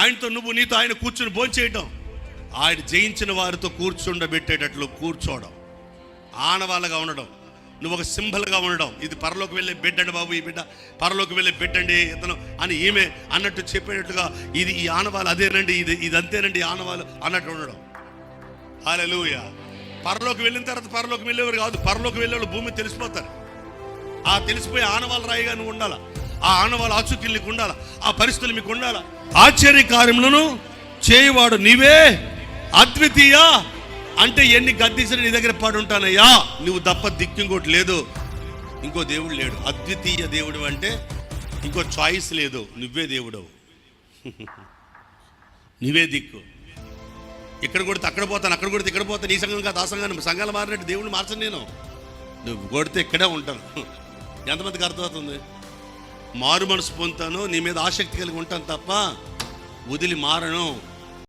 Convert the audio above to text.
ఆయనతో నువ్వు నీతో ఆయన కూర్చుని భోంచేయటం ఆయన జయించిన వారితో కూర్చుండబెట్టేటట్లు కూర్చోవడం. ఆనవాళ్ళగా ఉండడం. నువ్వు ఒక సింబల్గా ఉండడం. ఇది పరలోకి వెళ్ళే బిడ్డండి బాబు ఈ బిడ్డ పరలోకి వెళ్ళే బిడ్డండి ఇతను అని ఈమె అన్నట్టు చెప్పేటట్టుగా ఇది ఈ ఆనవాళ్ళు అదేనండి ఇది ఇది అంతేనండి ఈ ఆనవాళ్ళు అన్నట్టు ఉండడం. హాలూయ పరలోకి వెళ్ళిన తర్వాత పరలోకి వెళ్ళేవారు కాదు పరలోకి వెళ్ళేవాళ్ళు భూమి తెలిసిపోతారు. ఆ తెలిసిపోయి ఆనవాళ్ళ రాయిగా నువ్వు ఉండాలా? ఆ ఆనవాళ్ళ ఆచూకీలు నీకు ఉండాలా ఆ పరిస్థితులు మీకు ఉండాలా ఆశ్చర్య కార్యములను చేయవాడు నీవే. అద్వితీయ అంటే ఎన్ని గద్దీసిన నీ దగ్గర పడి ఉంటానయ్యా నువ్వు తప్ప దిక్కు ఇంకోటి లేదు. ఇంకో దేవుడు లేడు. అద్వితీయ దేవుడు అంటే ఇంకో చాయిస్ లేదు. నువ్వే దేవుడవు. నువ్వే దిక్కు. ఇక్కడ కొడితే అక్కడ పోతాను అక్కడ కొడితే ఇక్కడ పోతాను. ఈ సంఘం కాదు ఆ సంఘం సంఘాలు మారినట్టు దేవుడిని మార్చను నేను. నువ్వు కొడితే ఇక్కడే ఉంటాను. ఎంతమందికి అర్థమవుతుంది? మారు మనసు పొందుతాను నీ మీద ఆసక్తి కలిగి ఉంటాను తప్ప వదిలి మారను.